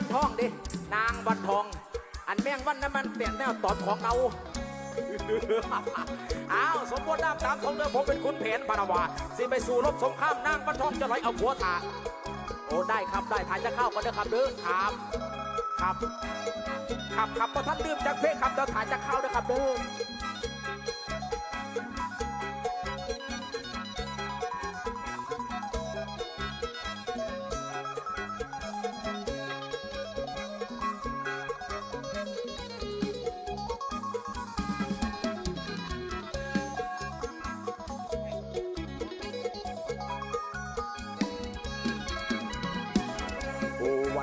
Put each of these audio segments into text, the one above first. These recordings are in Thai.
วันทองดิ นางวันทอง อันแมงวันนั้นมันเปลี่ยนแนวตอนของเราอ้าวสมบูรณ์น้ำตามทงเรือผมเป็นคุณเพนพานาวาสิไปสู่รบสงครามนางวันทองจะไหลเอาหัวถาโอ้ได้ครับได้ถ่ายจะเข้ากันเด้อครับเด้อครับครับครับครับพอท่านลืมจากเพลงครับเดี๋ยวถ่ายจะเข้าเด้อครับเด้อ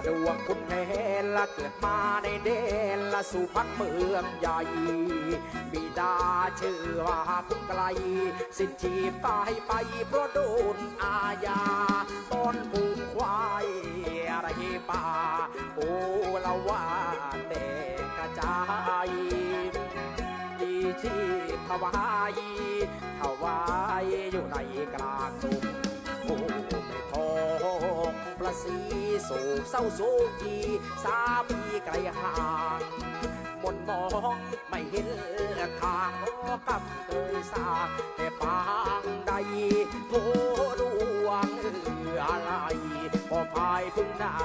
ดวงคุณแผนละเกิดมาในเดนละสุพรรณเมืองใหญ่บิดาชื่อว่าคุณไกล สิ้นชีพตายไปเพราะโดนอาญาตอนผูกควายอะไรป่า โอ้ละว่าเด็กกระจายดีชีพถวายถวายอยู่ในกลางกรุงโอ้ไม่ทองประสี โศกเศร้าโศกีสามีไกลห่างมนมองไม่เห็นทางโอ้กำเคยสาแต่ปางใดโทดวงเอืออะไรพอพายพึ่งได้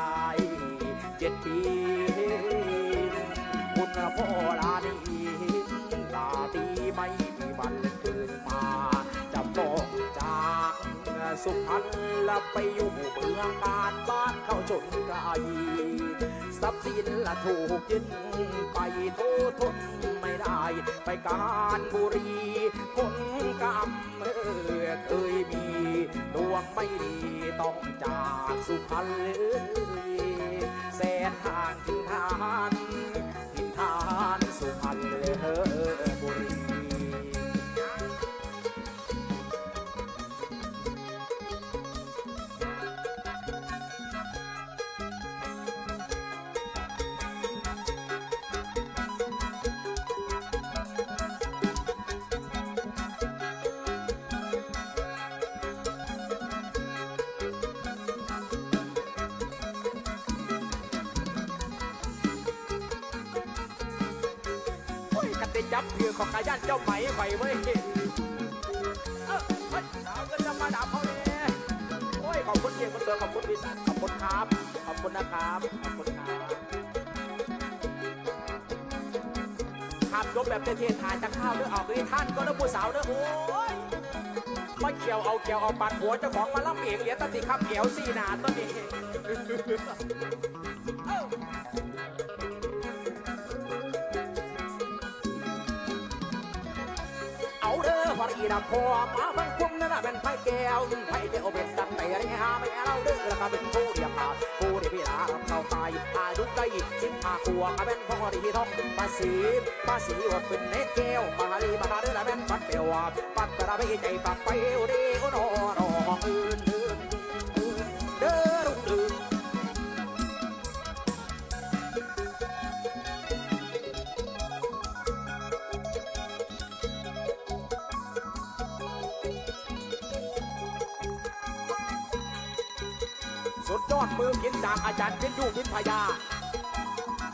เจ็ดปี สุพรรณละไปอยู่เมืองการบ้านเข้าชนไกลทรัพย์สินละถูกยึดไปโทษทนไม่ได้ ไปการบุรีคนกรรมเออเคยมีดวงไม่ดีต้องจากสุพรรณเลยแสนทางถึงทานทินทานสุพรรณบุรีโอ้ย จับคือของกายันเจ้าไหมไข่เว้ยเอ้าเฮ้ยดาวก็จะมาดับเขาเนี่ยโอ้ยขอบคุณเกียรติคุณเสือขอบคุณพี่สันขอบคุณครับ ขอบคุณนะครับ ขอบคุณครับขับรถแบบเท่ๆถ่ายจากข้าวเด้อออกเลยท่านก็เด้อผู้สาวเด้อโอ้ยมาเขียวเอาเขียวเอาปัดหัวเจ้าของมาล่ำเองเหรียตัดติขับเขียวสี่หนาตัวนี้าเด้อพออีดำพอมาบังคุมนั่นะเป็นไผ่แก้วไผ่เดียวเป็นดังแต่ยังหาไม่เราเด้อแล้วก็เป็นผู้เรียบขาดผู้เรียบพิลาเราตายอายุใกล้สิบห้าขวบก็เป็นพ่อดีทองภาษีภาษีว่าเป็นเนแก้วมาลีมาเด้อแล้วเป็นปัดเปียวปัดกระไปใจปักไปเดียวโนนองอื่น สุดยอดมือพินจากอาจารย์พินยูพินพยา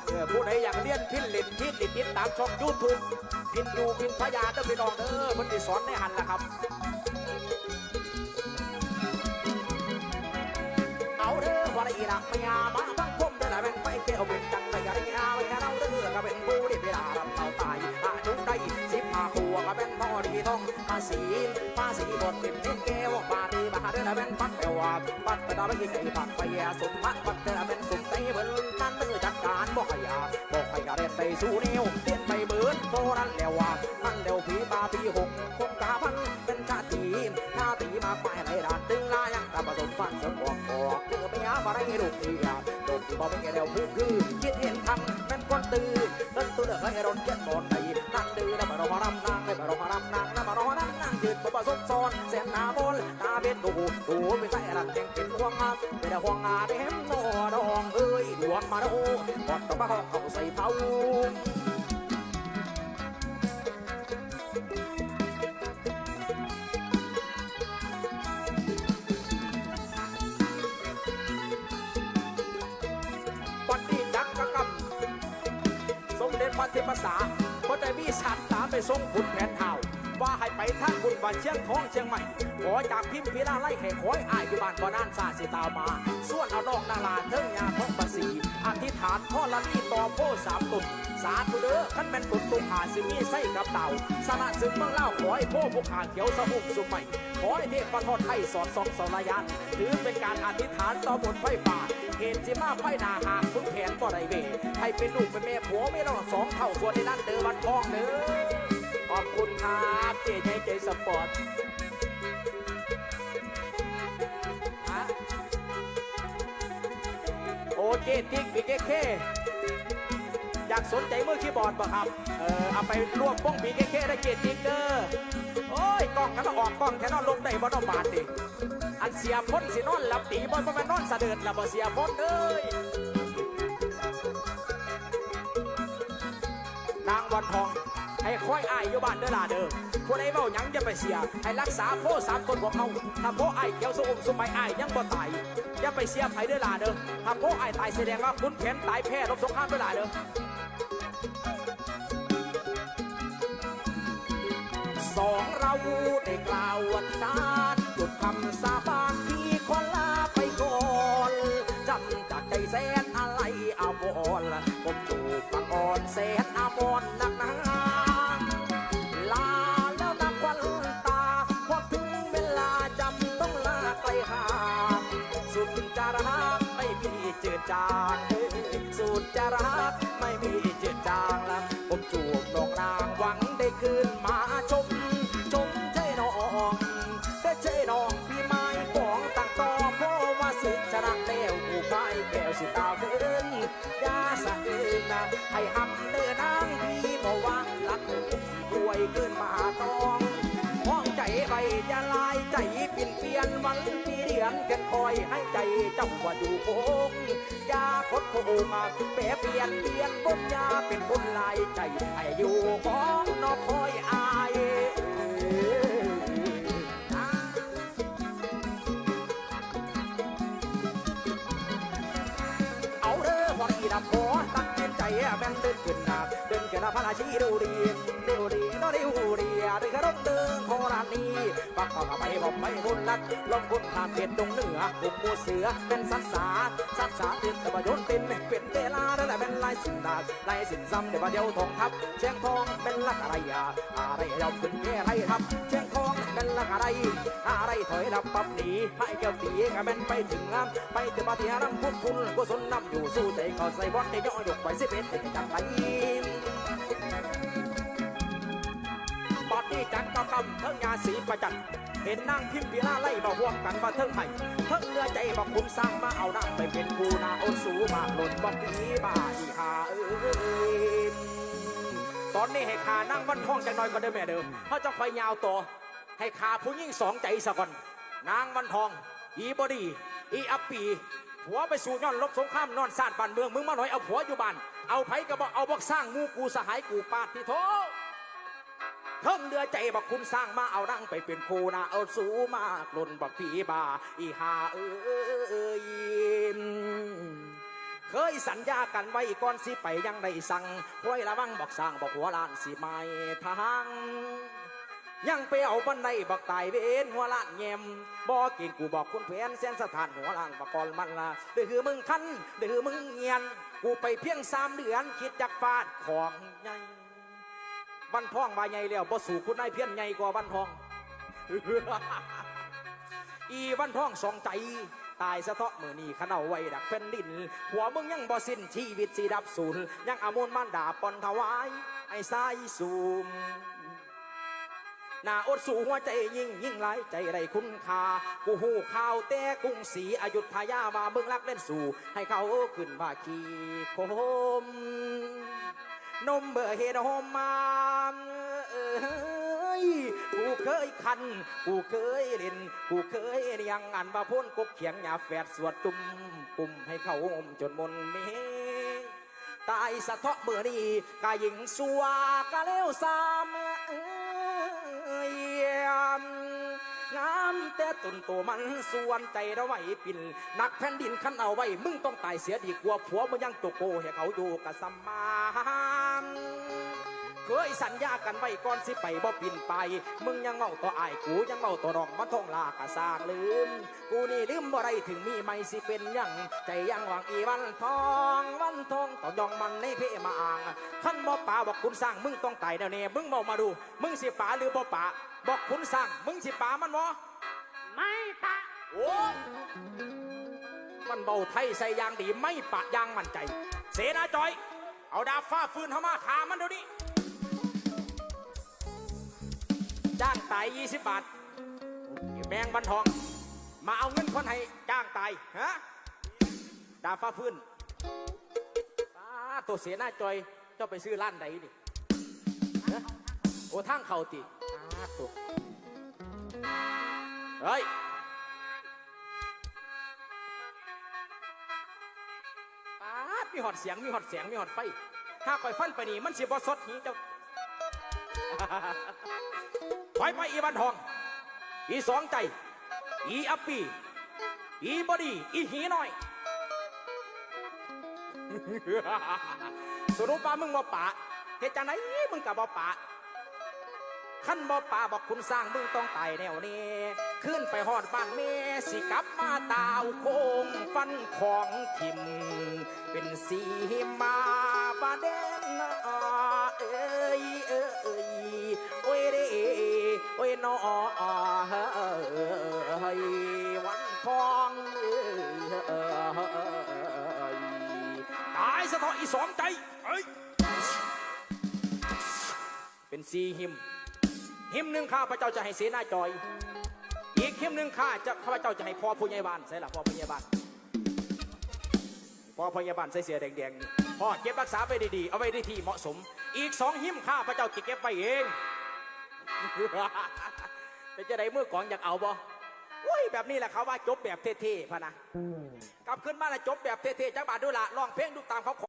เออผู้ใดอยากเรียนพินเล่นพินติดติดตามช่องยูทูบพินยูพินพยาเด้อพี่น้องเด้อมันจะสอนในหันละครับ เอาเด้อว่าอีละไม่ยามาบังคมเด้อละเป็นไปเกี่ยวเป็น สีมาสีบทเป็นเน้นแก้วบาดีบาเด้อลเป็นปัดเปวปัดไปดาวไม่ใจปัดไปแย่สมมัดปัดเด้อลเป็นสุดเตเบิ่นนั่นเด้อจัดการบอกให้ยาบอกให้ยาเรียนไปสู่แนวเรียนไปเบิ่นโบราณแล้วว่านั่นแล้วผีบาปีหกคงกาพันเป็นชาติชาติมาไปไหนด่านตึงลายังตาผสมฟันสมบอกบอกเจอไปยามาได้ลูกเดียลูกที่บอกเป็นแกแล้วผู้คือคิดเห็นทำเป็นคนตื่นเต้นตัวเลือกให้รอนเจ็ดบอนใด อนั่งนั่งยืนบ่ประสบซ้อนแสนหน้าบนตาเป็นดูดูไม่ใช่รักแดงเป็นห่วงงาเป็นห่วงงาเด็มโนดองเอ้ยดวงมาดูกอดกับมาหองเขาใส่เผาวันดีรที่ภาษาก็ได้มีสัตว์ตามไปส่งขุนแผนเท่า ว่าให้ไปทางบุญบันเชียงทองเชียงใหม่ ขอจากพิมพ์พิลาไล่ให้ขอยอายอยู่บ้านบ่นานซาสิตามา ส่วนเอานอกนาลาเทิงยาทองประสีอธิษฐานพ่อละนี่ต่อโพสามตุนสาธุเด้อขันแม่นตุนตุกหาสิมีไส้กับเต่าสละสึงเมืองเล่าขอให้โพผู้ขาเขียวสะอุ่มสุขใหม่ขอให้เทพประทอดไทยสอดสองสรยันถือเป็นการอธิษฐานต่อบนไฟป่าเหตุสิมาไฟนาหากคุณแขนบ่ได้เวให้เป็นลูกเป็นแม่ผัวไม่รอดสองเท่าส่วนในนั้นเด้อวันทองเด้อ อบคุณครับเจใจใจสปอร์ตฮะโอเจติ๊กบีเคเคอยากสนใจมือคีย์บอร์ดป่ะครับ เออเอาไปร่วมป้องบีเคเคได้เจติ๊กเด้อโอ้ยกล้องกันออกกล้องแค่นอนลงได้บ่ต้องบาดดิอันเสียพ้นสินอนหลับตีบ่บ่แม่นนอนสะเดิดละบ่เสียพ้นเอ้ยนางวันทอง ให้ค่อยอายอยู่บ้านเด้อล่ะเด้อผู้ใดเว้าหยังจะไปเสีย ให้รักษาโพสามคนของเขาถ้าโพอายเขียวสมสมัยอายยังบ่ตายอย่าไปเสียไผเด้อล่ะเด้อถ้าโพอายตายแสดงว่าคุณแผนตายแพ้รบสงครามเด้อล่ะเด้อสองเราได้กล่าววันนาจุดคำสาบานที่คนลาไปก่อนจำจากใจแสนอะไรอาวรณ์ผมจูบปังอ่อนแสนอาวรนัก จางสุดจะรักไม่มีเจ็ดจางแล้วผมจูบน้องนางหวังได้คืนมาชม ยนเปลี่ยนวันปีเดือนกันคอยให้ใจเจ้าว่าอยู่โคงยาคดโคมาแปรเปลี่ยนเปลี่ยนบนยาเป็นคนลายใจให้อยู่ของนอคอยอายเอาเด้อพอดีดับขอตั้งใจแบ่งเดินขึ้นนาเดินขึ้นนาพระราชีดูดีดูดีดูดี ดูดีเดินกระดงเดินโครานีปักปอกไปบอกไม่บุญลัดลมบุญขาเปลี่ยนดงเหนือกุ่มมูเสือเป็นสัตสาสัตสาตื่นแต่ประโยนเป็นเป็นเวลาแล้วแหละเป็นลายสินดาลายสินซ้ำเดี๋ยวเดียวทองทับเชียงทองเป็นลักอะไรอะอะไรยอมขึ้นแก่ไรทับเชียงทองเป็นลักอะไร อะไรถอยดับปั๊บหนีให้เจ้าตีก็แม่นไปถึงงามไปถึงมาที่รำพุทธคุณกุศลนำอยู่สู้ใจเขาใส่บอลจะย่อยกไปสิเป็นติดจังไร บอดนี้จังก็กำเทิงยาสีประจันเห็นนางพิมพิลาไล่มาห่วงกันมาเทิงไห้เทิงเรือใจบอกคุณสร้างมาเอานางไปเป็นคูนาโอนสูมากหล่นบอกปีบาอีหาเอ้ยตอนนี้ให้ขานั่งวันท้องจังน้อยก็ได้แม่เดิมเขาจะคอยยาวต่อให้ขาผู้ยิ่งสองใจสะก่อน นางวันทอง อีบอดี อีอัปปีผัวไปสู่ย้อนลบสงครามนอนสาดบ้านเมืองมึงมาหน่อยเอาผัวอยู่บ้านเอาไผก็บอกเอาบอกสร้างหมูกูสหายกูปาดที่โถ เทิงเดือใจบอกคุณสร้างมาเอานั่งไปเป็นครูนะเอาสูมากหล่นบักผีบาอีหาเอ้ยเคยสัญญากันไว้ก่อนสิไปยังได้สั่งห้วยระวังบอกสร้างบอกหัวลานสิไม่ทางยังไปเอาบันไดบักตายเวนหัวล้านแยมบ่เก่งกูบอกคุณแผนเส้นสถานหัวล้านบักกอลมันละเดือมึงคันเดือมึงเงียน กูไปเพียงสามเดือนคิดจากฟาดของใหญ่ บันทองมาใหญ่แล้วบ่สู่คุณนายเพี้ยนใหญ่กว่าบันทอง อีวันท้องสองใจ ตายสะเทาะมือนี่ขนาไว้ดักแผ่นดิน หัวมึงยังบ่สิ้นชีวิตสีดับสูญยังอามนมันดาปอนถวาย ไอ้สายสูมนาอดสู่หัวใจยิ่งยิ่งไหลใจไรคุณค่ากูหูข่าวแต่กรุงศรีอายุธยามาเบิ่งรักเล่นสู่ ให้เขาขึ้นว่าขี่คม นมเบอร์เฮดโฮมมาเอ้ยกูเคยคัน กูเคยเล่น กูเคยเลี้ยงอันมาพ่นกบเขียงหยาแฝดสวดจุ่มกลุ่มให้เขาอมจนมนเมตายสะเทาะเมื่อนี้กายิงสัวกะเลวสามเอ้ยงามแต่ตุนตัวมันส่วนใจเราไว้ปินนักแผ่นดินขันเอาไว้ มึงต้องตายเสียดีกว่าผัวมึงยังตกโกให้เขาอยู่กับสัมมาน เคยสัญญากันไว้ก่อนสิไปบ่ปินไป มึงยังเมาตัวอายกูยังเมาตัวรองมันทองลากะสร้างลืม กูนี่ลืมบ่ได้ถึงมีไม่สิเป็นหยังใจยังหวังอีวันทองวันทองต้องยองมันในเพมาอ่างขั้นบ่ป่าบอกคุณสร้างมึงต้องตายแน่แน่มึงบอกมาดู มึงสิป่าหรือบ่ป่าบอกคุณสร้างมึงสิป่ามันบ่ไม่ปะโอ้ยมันเบาไทยใส่ยางดีไม่ปะยางมั่นใจ เสนาจอย เอาดาบฟ้าฟืนเข้ามาขามันเดี๋ยวนี้ จ้างตาย20บบาทแมงบันทอง มาเอาเงินคนให้จ้างตายฮะดาฟ้าฟืนอ้าตัวเสียหน้าจอยเจ้าไปซื้อร้านใดดิฮะโอ้ทางเขาติอ้าตัวเฮ้ยปามีหอดเสียงมีหอดเสียงมีหอดไฟ ถ้าคอยฟันไปนี่มันเสิบ่สดหีเจ้า ถอยไปอีบันทอง อีสองใจ อีอัปปี อีบอดี อีหีหน่อย สรุปว่ามึงบ่ปะเหตุจังไหนมึงกับบ่ปะขั้นบ่ปะบอกคุณสร้างมึงต้องตายแนวนี้ ขึ้นไปหอดบ้านเมสิกลับมาตาวโค้งฟันของทิม เป็นสีมาบาเดนะเทาะอีสองใจเอ้ยเป็นสีหิม หิมหนึ่งข้าพระเจ้าจะให้เสนาจอย อีกหิมหนึ่งข้าจะข้าพระเจ้าจะให้พ่อผู้ใหญ่บ้านใช่ละพ่อผู้ใหญ่บ้านพ่อพยาบาลใส่เสียแดงๆนี่พ่อเก็บรักษาไว้ดีๆ เอาไว้ในที่เหมาะสม อีกสองหิมข้าพระเจ้าจะเก็บไปเองเป็นจะได้มือกองอยากเอาบ่อุ้ยแบบนี้แหละเขาว่าจบแบบเท่ๆพะนะกลับขึ้นมาแล้วจบแบบเท่ๆจักบาทดูละร้องเพลงดูตามเขาขอ